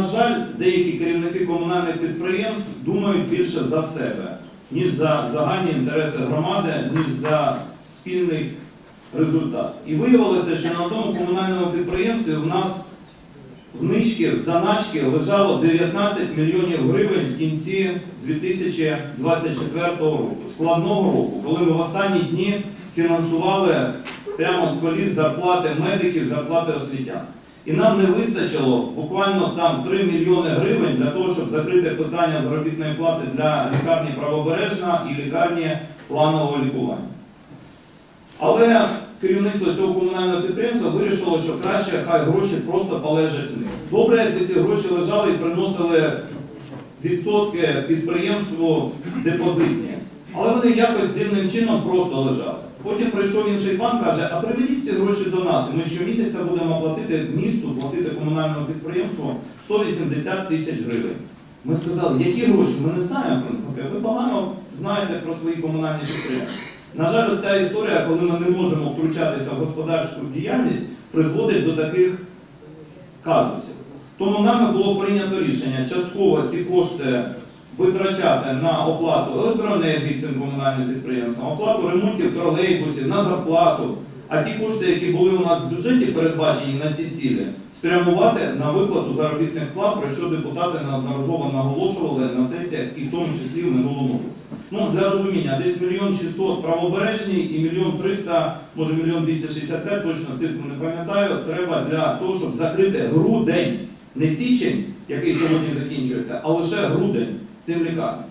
на жаль, деякі керівники комунальних підприємств думають більше за себе, ніж за загальні інтереси громади, ніж за спільний результат. І виявилося, що на тому комунальному підприємстві в нас в нички, в заначки лежало 19 мільйонів гривень в кінці 2024 року, складного року, коли ми в останні дні фінансували прямо з коліс зарплати медиків, зарплати освітян. І нам не вистачило буквально там 3 мільйони гривень для того, щоб закрити питання заробітної плати для лікарні правобережна і лікарні планового лікування. Але керівництво цього комунального підприємства вирішило, що краще хай гроші просто полежать в них. Добре, якби ці гроші лежали і приносили відсотки підприємству депозитні. Але вони якось дивним чином просто лежали. Потім прийшов інший банк, каже, а приведіть ці гроші до нас. і Ми щомісяця будемо платити місту, платити комунальному підприємству 180 тисяч гривень. Ми сказали, які гроші? Ми не знаємо про них. Ви погано знаєте про свої комунальні підприємства. На жаль, ця історія, коли ми не можемо втручатися в господарську діяльність, призводить до таких казусів. Тому нами було прийнято рішення частково ці кошти витрачати на оплату електроенергії цим комунальним підприємствам, оплату ремонтів тролейбусів, на зарплату. А ті кошти, які були у нас в бюджеті передбачені на ці цілі, спрямувати на виплату заробітних плат, про що депутати неодноразово наголошували на сесіях і в тому числі в минулому році. Ну, для розуміння, десь мільйон 600 правобережні і мільйон 300, може мільйон 265, точно цифру не пам'ятаю, треба для того, щоб закрити грудень, не січень, який сьогодні закінчується, а лише грудень Sevgili Kanun.